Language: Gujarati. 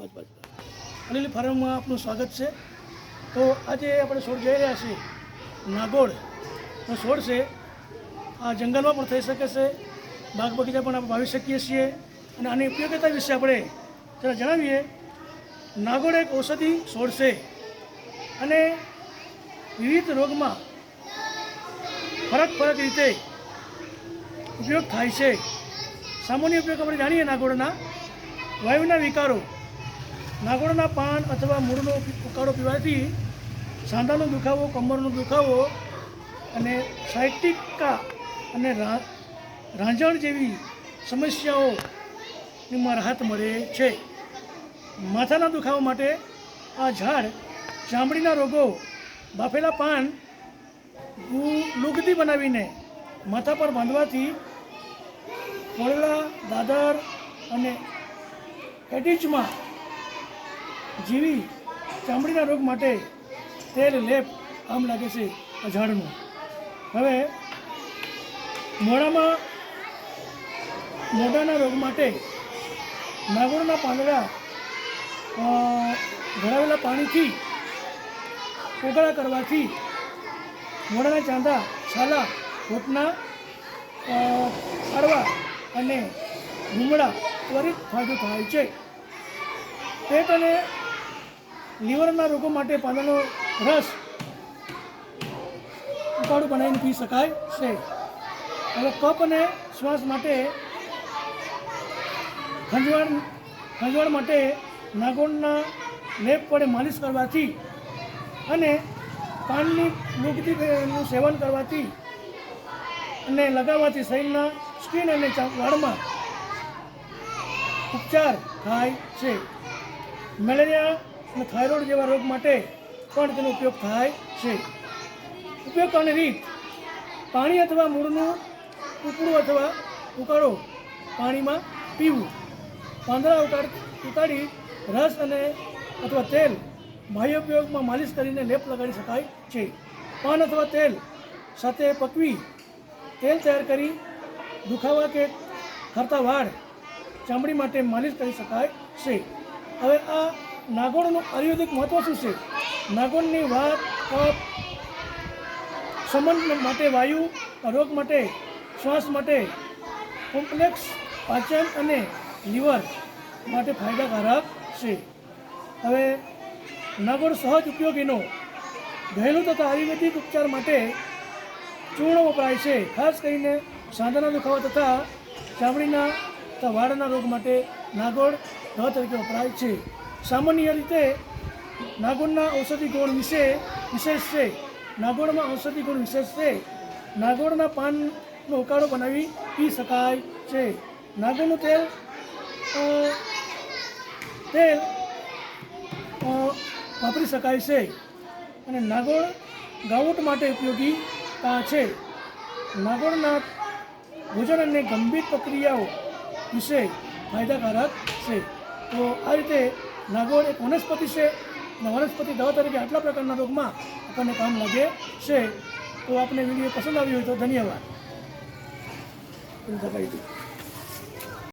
બસ બસ અનિલ ફાર્મમાં આપનું સ્વાગત છે. તો આજે આપણે છોડ જઈ રહ્યા છીએ, નાગોળ. નો છોડ છે, આ જંગલમાં પણ થઈ શકે છે. બાગ બગીચા પણ આપણે વાવી શકીએ છીએ. અને આની ઉપયોગિતા વિશે આપણે જરા જણાવીએ. નાગોળ એક ઔષધિ છોડ છે. અને વિવિધ રોગમાં ફરક ફરક રીતે ઉપયોગ થાય છે. સામાન્ય ઉપયોગ આપણે જાણીએ નાગોળના. વાયુના વિકારો નાગોળના પાન અથવા મૂળનો ઉકાળો પીવાથી સાંધાનો દુખાવો, કમરનો દુખાવો અને સાયટિકા અને રાંઝણ જેવી સમસ્યાઓમાં રાહત મળે છે. માથાના દુખાવા માટે આ ઝાડ ચામડીના રોગો, બાફેલા પાન લુગદી બનાવીને માથા પર બાંધવાથી કોળલા દાદર અને એડિચમાં જેવી ચામડીના રોગ માટે તેલ લેપ આમ લાગે છે આ ઝાડનું હવે મોડામાં મોઢાના રોગ માટે નાગોળના પાંદડા ભરાવેલા પાણીથી કોગળા કરવાથી મોઢાના ચાંદા છાલા અ, ફાડવા અને ભૂમડા ત્વરિત ફાયદો થાય છે. પેટ અને લીવરના રોગો માટે પાંદડાનો રસ ઉકાળું બનાવીને પી શકાય છે. હવે કફ અને શ્વાસ માટે ખંજવાળ ખંજવાળ માટે નાગોળના લેપ વડે માલિશ કરવાથી અને પાનની મુગતીનું સેવન કરવાથી અને લગાવવાથી શરીરના સ્કિન અને વાળમાં ઉપચાર થાય છે. મેલેરિયા અને થાઇરોઇડ જેવા રોગ માટે પણ તેનો ઉપયોગ થાય છે. ઉપયોગ કરવાની રીત. પાણી અથવા મૂળનું ઉકળું અથવા ઉકાળો પાણીમાં પીવું. પાંદડા ઉકાળ, ઉકાળી રસ અને અથવા તેલ બાહ્ય ઉપયોગમાં માલિશ કરીને લેપ લગાડી શકાય છે. પાન અથવા તેલ સાથે પકવી તેલ તૈયાર કરી દુખાવા કે ખરતા વાળ ચામડી માટે માલિશ કરી શકાય છે. હવે આ નાગોળનું આયુર્વેદિક મહત્વ શું છે? નાગોણની વાત, કફ સમન માટે વાયુ, રોગ માટે, શ્વાસ માટે, કોમ્પ્લેક્સ, પાચન અને લીવર માટે ફાયદાકારક છે. હવે, નાગોળ સહજ ઉપયોગીનો, ઘરેલું તથા આયુર્વેદિક ઉપચાર માટે ચૂર્ણ વપરાય છે. ખાસ કરીને સાંધાના દુખાવા તથા ચામડીના તથા વાળના રોગ માટે નાગોળ દવા તરીકે વપરાય છે. સામાન્ય રીતે નાગોળના ઔષધિ ગુણ વિશે વિશેષ છે. નાગોળમાં ઔષધિ ગુણ વિશેષ છે. નાગોળના પાનનો ઉકાળો બનાવી પી શકાય છે. નાગોળનું તેલ તેલ વાપરી શકાય છે. અને નાગોળ ગાઉટ માટે ઉપયોગી અ, છે. નાગોળના ભોજન અને ગંભીર પ્રક્રિયાઓ વિશે ફાયદાકારક છે. તો આ રીતે નાગોળ એક વનસ્પતિ છે અને વનસ્પતિ દવા તરીકે આટલા પ્રકારના રોગમાં આપણને કામ લાગે છે. તો આપને વીડિયો પસંદ આવ્યો હોય તો ધન્યવાદ.